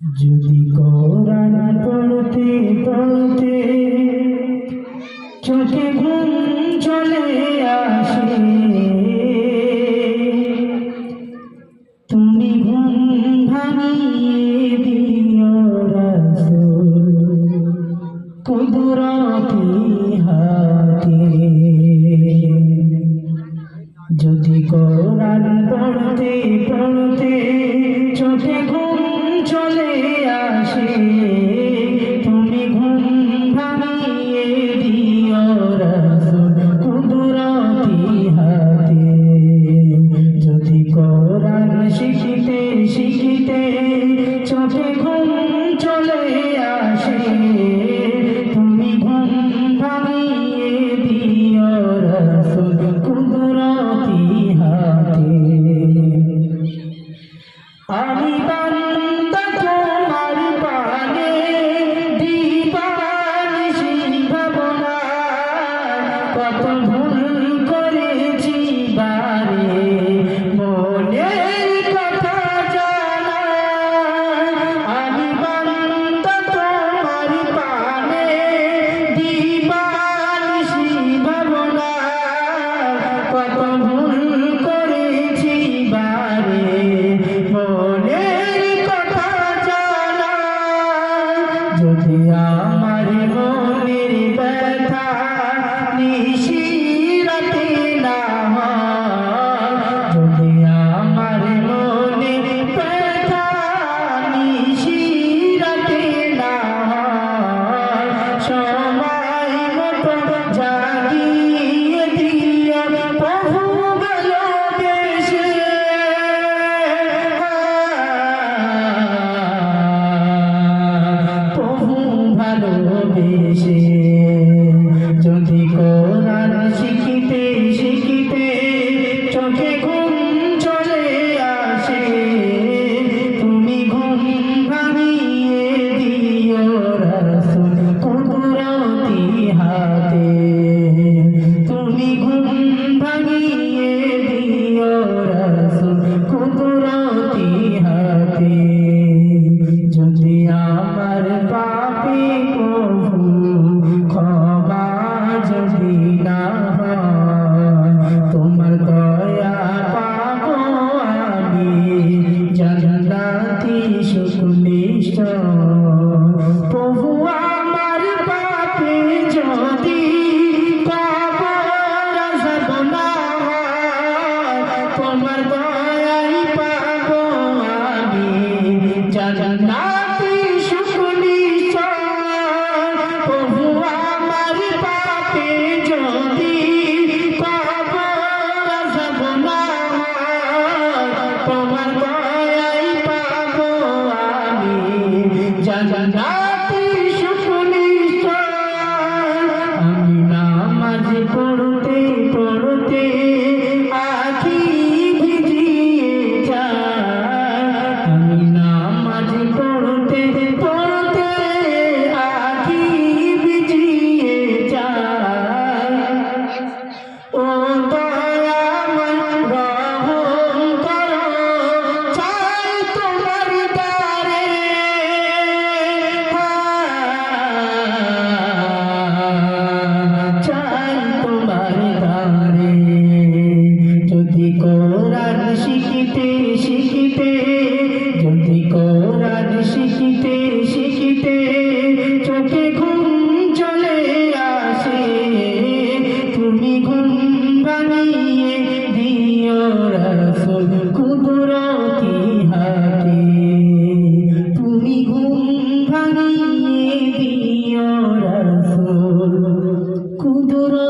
যদি কোরআন পড়তে পড়তে চোখে ঘুম চলে আসে তুমি ঘুম ভাঙিয়ে প্রভু আমার পাপে যদি তোমার দয়াই পাব আমি। জানাতে শুনি প্রভু আমার পাপে যদি Who do I?